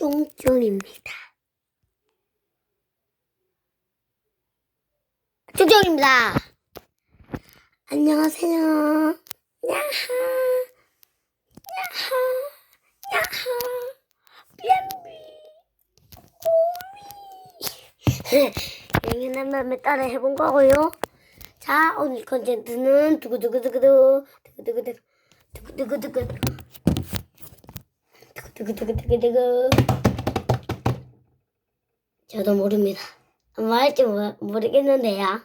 쫑쫑입니다. 쫑쫑입니다. 안녕하세요. 야하, 야하, 야하, 삐엠비, 오미. 영현한 맘에 따라 해본 거고요. 자, 오늘 컨텐츠는 두구두구두구두, 두구두구두구, 두구두구두구, 두구두구두구두구. 저도 모릅니다. 뭐 할지 모- 모르겠는데요.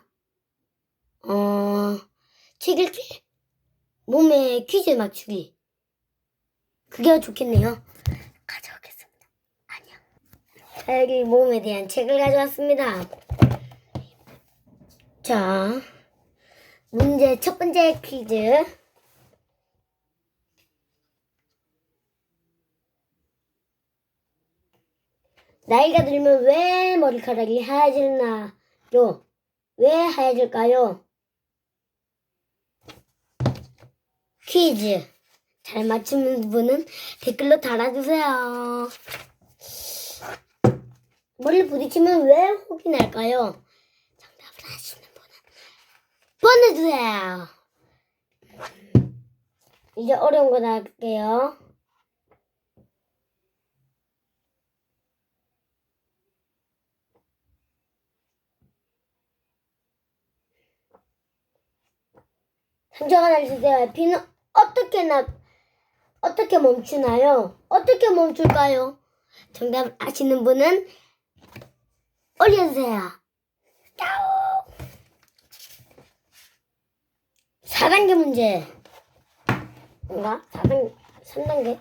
어, 책 읽기? 몸에 퀴즈 맞추기. 그게 좋겠네요. 가져오겠습니다. 안녕. 자, 여기 몸에 대한 책을 가져왔습니다. 자, 문제 첫 번째 퀴즈. 나이가 들면 왜 머리카락이 하얘지나요? 왜 하얘질까요? 퀴즈. 잘 맞추는 분은 댓글로 달아주세요. 머리를 부딪히면 왜 혹이 날까요? 정답을 아시는 분은 보내주세요. 이제 어려운 거 나갈게요. 상처가 날때 피는 어떻게 나 어떻게 멈추나요? 어떻게 멈출까요? 정답 아시는 분은 올려주세요. 야오! 4단계 문제. 뭔가? 4단계, 3단계.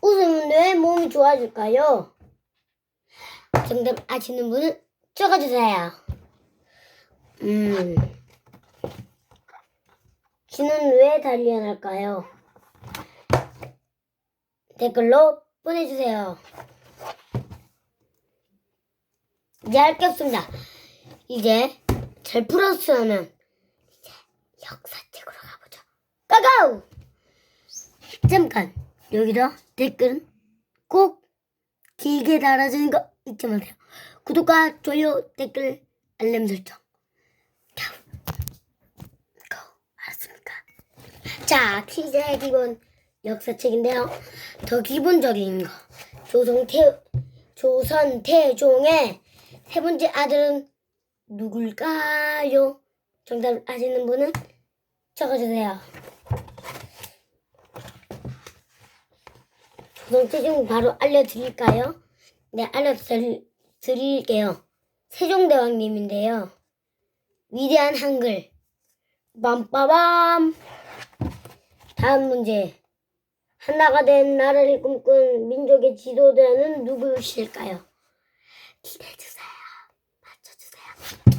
웃으면 왜 몸이 좋아질까요? 정답 아시는 분은 적어주세요. 음. 귀는 왜 달려야 할까요? 댓글로 보내주세요. 이제 할 게 없습니다. 이제 잘 풀었으면 이제 역사책으로 가보죠. 고고! 잠깐 여기다 댓글은 꼭 길게 달아주는 거 잊지 마세요. 구독과 좋아요, 댓글, 알림 설정. 고! 알았습니까? 자, 퀴즈의 기본 역사책인데요. 더 기본적인 거. 조선 태, 조선 태종의 세 번째 아들은 누굴까요? 정답 아시는 분은 적어주세요. 조선 태종 바로 알려드릴까요? 네, 알려드릴게요. 세종대왕님인데요. 위대한 한글. 빰빠밤. 다음 문제. 하나가 된 나라를 꿈꾼 민족의 지도자는 누구실까요? 기대해주세요. 맞춰주세요.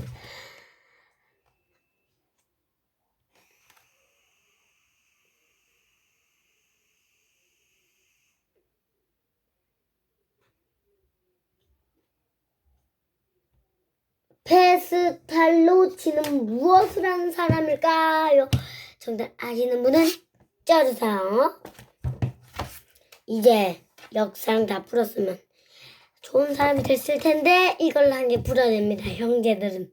페스탈로치는 무엇을 하는 사람일까요? 정답 아시는 분은 짜주세요. 이제 역사랑 다 풀었으면 좋은 사람이 됐을 텐데 이걸 한 개 풀어냅니다. 형제들은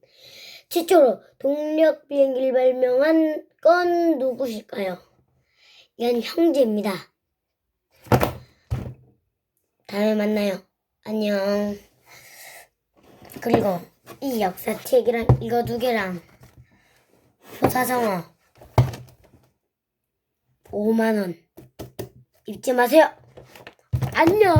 최초로 동력 비행기를 발명한 건 누구실까요? 이건 형제입니다. 다음에 만나요. 안녕. 그리고 이 역사책이랑 이거 두 개랑 효사성어 5만 원 잊지 마세요. 안녕.